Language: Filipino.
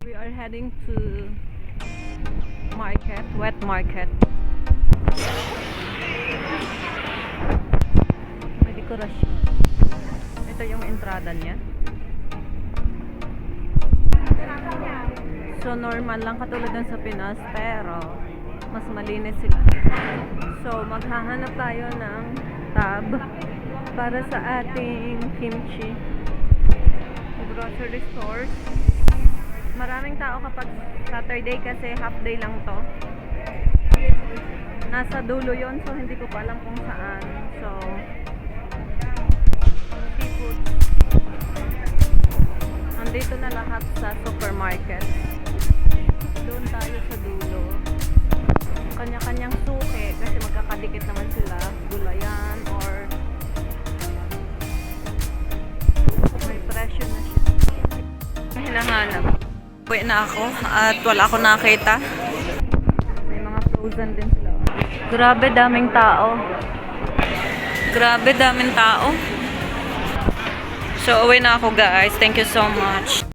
We are heading to market, wet market. May dekorasyon. Ito yung entrada niya. So normal lang katulad dun sa Pinas pero mas malinis sila. So maghahanap tayo ng tab para sa ating kimchi. Grocery stores. Maraming tao kapag Saturday kasi half day lang to. Nasa dulo yon so hindi ko pa alam kung saan. So, seafood. Andito na lahat sa supermarket. Doon tayo sa dulo. Kanya-kanyang suki kasi magkakadikit naman sila. Gulayan or may presyo na siya. Hinahanap. Uwi na ako at wala ako nakita. May mga frozen din sila. Grabe daming tao. Grabe daming tao. So uwi na ako guys. Thank you so much.